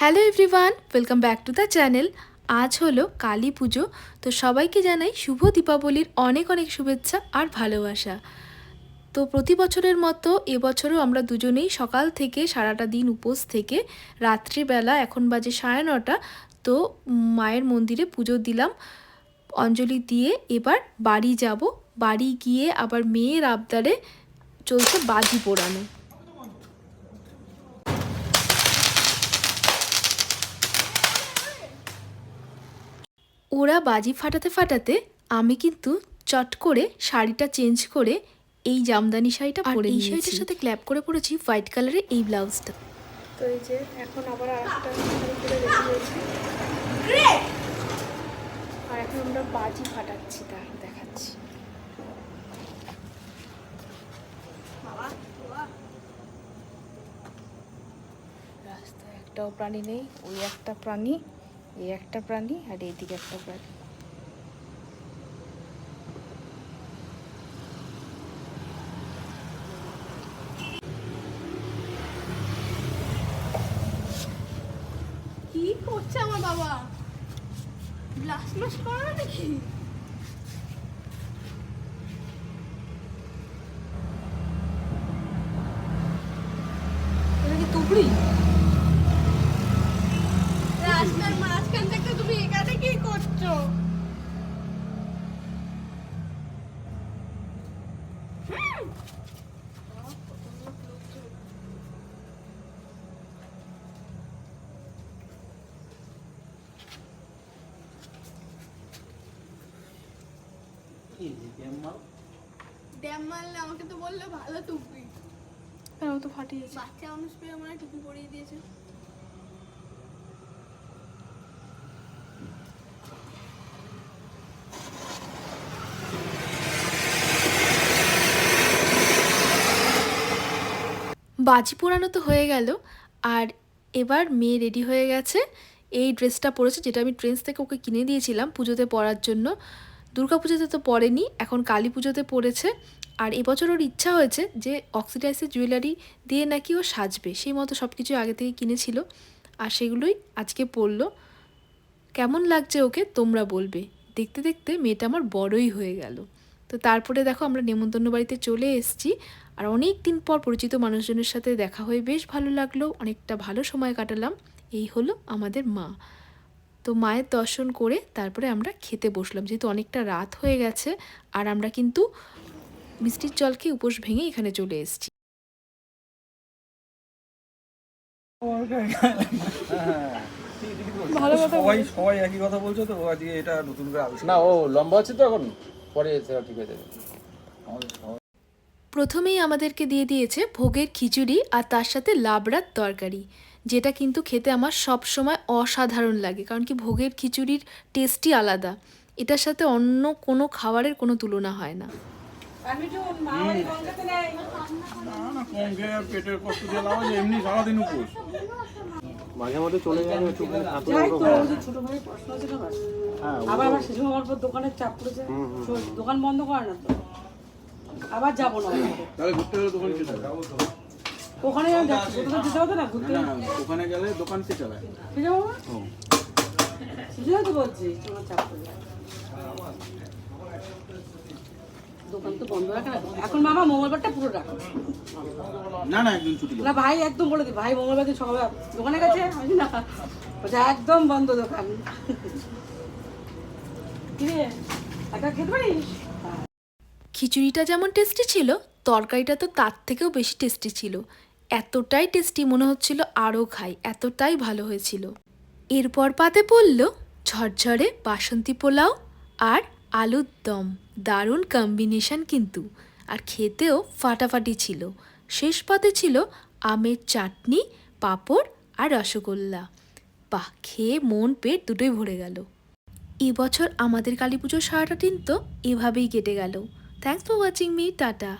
Hello everyone welcome back to the channel আজ হলো কালী পুজো, তো সবাইকে জানাই শুভ দীপাবলির অনেক অনেক শুভেচ্ছা আর ভালোবাসা। তো প্রতি বছরের মতো এবছরও আমরা দুজনেই সকাল থেকে সারাটা দিন উপোস থেকে রাত্রিবেলা এখন বাজে সাড়ে নটা, তো মায়ের মন্দিরে পুজো দিলাম। অঞ্জলি দিয়ে এবার বাড়ি যাব, বাড়ি গিয়ে আবার মেয়ের আবদারে চলছে বাজি পোড়ানো। ওরা বাজি ফাটাতে ফাটাতে আমি কিন্তু চট করে শাড়িটা চেঞ্জ করে এই জামদানি শাড়িটা পরে এই শাড়িটার সাথে ক্ল্যাপ করে পরেছি হোয়াইট কালারের এই ব্লাউজটা তো এই যে এখন আবার আরেকটা শাড়ি পরে রেডি হয়েছি আর এখন আমরা বাজি ফাটাচ্ছি তা দেখাচ্ছি। রাস্তায় একটাও প্রাণী নেই ওই একটা প্রাণী। এই একটা প্রাণী আর এইদিকে একটা প্রাণী। কি ব্লাস করে নাকি? তুবড়ি? রাস্তার মাঝখান থেকে তুমি এখানে কি করছ ড্যাম মারলে আমাকে তো বললে ভালো টুপি। কেন তো ফাটিয়েছে। বাচ্চা মানুষ পেয়ে আমার টুপি পরিয়ে দিয়েছে। বাজি পোড়ানো তো হয়ে গেল। আর এবার মেয়ে রেডি হয়ে গেছে। এই ড্রেসটা পরেছে যেটা আমি ট্রেন্স থেকে ওকে কিনে দিয়েছিলাম পুজোতে পরার জন্য। দুর্গা পুজোতে তো পরেনি, এখন কালী পুজোতে পরেছে। আর এবছর ওর ইচ্ছা হয়েছে যে অক্সিডাইসের জুয়েলারি দিয়ে নাকি ও সাজবে। সেই মতো সব কিছু আগে থেকে কিনেছিল। আর সেগুলোই আজকে পরলো। কেমন লাগছে ওকে তোমরা বলবে। দেখতে দেখতে মেয়েটা আমার বড়ই হয়ে গেল। তো তারপরে দেখো আমরা নেমন্তন্ন বাড়িতে চলে এসেছি। আর অনেক দিন পর পরিচিত মানুষজনের সাথে দেখা হয়ে বেশ ভালো লাগল অনেকটা ভালো সময় কাটালাম। এই হলো আমাদের মা। তো মায়ের দর্শন করে তারপরে আমরা খেতে বসলাম। যেহেতু অনেকটা রাত হয়ে গেছে আর আমরা কিন্তু মিষ্টির জলকে উপোস ভেঙে এখানে চলে এসেছি। ভালো কথা সবাই সবাই একই কথা বলছো তো? আজকে এটা নতুন করে না ও লম্বা আছে তো এখন। পরে সেটা ঠিক হয়ে যাবে। আমাদের প্রথমেই আমাদেরকে দিয়ে দিয়েছে ভোগের খিচুড়ি আর তার সাথে লাবড়ার তরকারি যেটা কিন্তু খেতে আমার সব সময় অসাধারণ লাগে কারণ কি ভোগের খিচুড়ির টেস্টই আলাদা। এটার সাথে অন্য কোনো খাবারের কোনো তুলনা হয় না। পেটের কষ্ট এমনি সারাদিন উপোস। মাঝে মধ্যে চলে যাবে একটু যাই তো ওই যে ছোট ভাই প্রশ্ন ছিল না হ্যাঁ আবার আমার শেষ হওয়ার পর দোকানের চাপ পড়েছে। দোকান বন্ধ করে না তো। আবার যাব না। ওখানে। তাহলে ঘুরতে গেলে দোকান কে চালায়? ওখানে যেতে হতো না ঘুরতে ওখানে গেলে দোকান কে চালায়? ঠিক আছে বাবা সেটাই তো বলছি তোমার চাপ পড়ে দোকান তো বন্ধ রাখে না। এখন মামা মঙ্গলবারটা পুরো রাখো। না না একদিন ছুটি না ভাই একদম বলে দি। ভাই মঙ্গলবার দিন সকালে দোকানে গেছে? আমি না। একদম বন্ধ দোকান। কিরে একা খেতে পারিস? খিচুড়িটা যেমন টেস্টি ছিল তরকারিটা তো তার থেকেও বেশি টেস্টি ছিল। এতটাই টেস্টি মনে হচ্ছিল আরও খাই এতটাই ভালো হয়েছিল। এরপর পাতে পড়ল ঝরঝরে বাসন্তী পোলাও আর আলুর দম। দারুণ কম্বিনেশন কিন্তু। আর খেতেও ফাটাফাটি ছিল। শেষ পাতে ছিল আমের চাটনি, পাঁপড় আর রসগোল্লা। বা খেয়ে মন পেট দুটোই ভরে গেল। এবছর আমাদের কালী পুজোর সারাটা দিন তো এভাবেই কেটে গেল। Thanks for watching me tata.